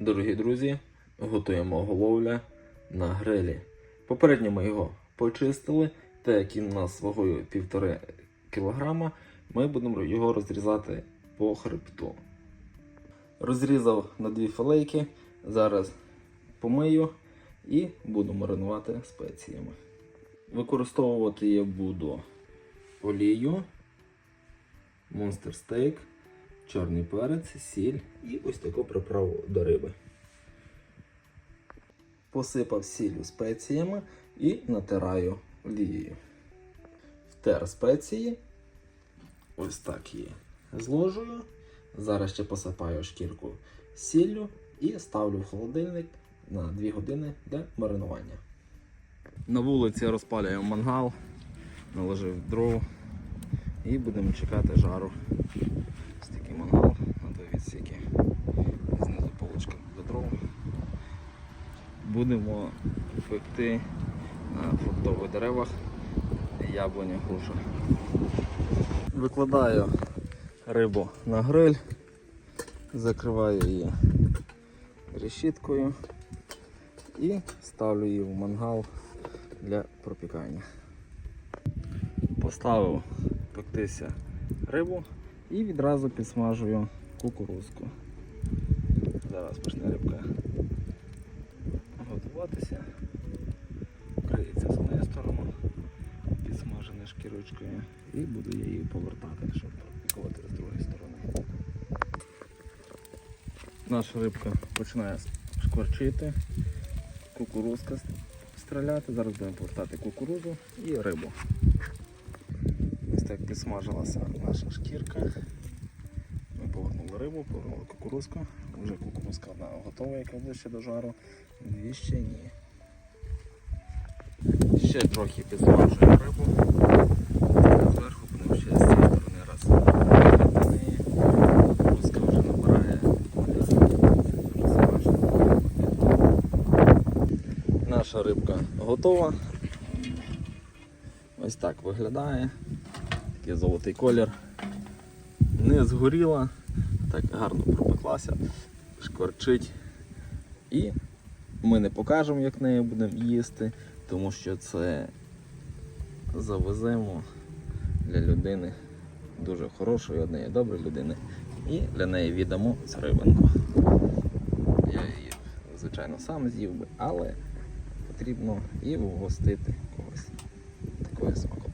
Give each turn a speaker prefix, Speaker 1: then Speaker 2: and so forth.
Speaker 1: Дорогі друзі, готуємо головля на грилі. Попередньо ми його почистили, так як він у нас вагою 1,5 кг, ми будемо його розрізати по хребту. Розрізав на дві филейки, зараз помию і буду маринувати спеціями. Використовувати я буду олію, монстер стейк, чорний перець, сіль і ось таку приправу до риби. Посипав сіллю спеціями і натираю олією. Втер спеції. Ось так її зложую. Зараз ще посипаю шкірку сіллю і ставлю в холодильник на 2 години для маринування. На вулиці розпалюємо мангал, наложив дров і будемо чекати жару. Ось такий мангал на два відсіки. Знизу полочка для дров. Будемо пекти на фруктових деревах яблуня груша. Викладаю рибу на гриль, закриваю її решіткою і ставлю її в мангал для пропікання. Поставив пектися рибу і відразу підсмажую кукурузку. Зараз почне рибка готуватися. Криється з однієї сторони, шкірочкою і буду я її повертати, щоб пропікувати з другої сторони. Наша рибка починає шкварчити, кукурузка стріляти. Зараз будемо повертати кукурузу і рибу. Ось так підсмажилася наша шкірка. Ми повернули рибу, повернули кукурузку. Вже кукурузка одна готова, яка ближче до жару. Дві ще ні. Ще трохи підсмажуємо рибу. Зверху будемо ще з цієї сторони раз. І Кукурузка вже набирає колір. Вже смажена. Наша рибка готова. Ось так виглядає. Такий золотий колір. Не згоріла, так гарно пропеклася, шкварчить. І ми не покажемо, як нею будемо їсти, тому що це завеземо для людини дуже хорошої, однієї доброї людини. І для неї віддамо цю рибинку. Я її, звичайно, сам з'їв би, але потрібно і вгостити когось такою смаком.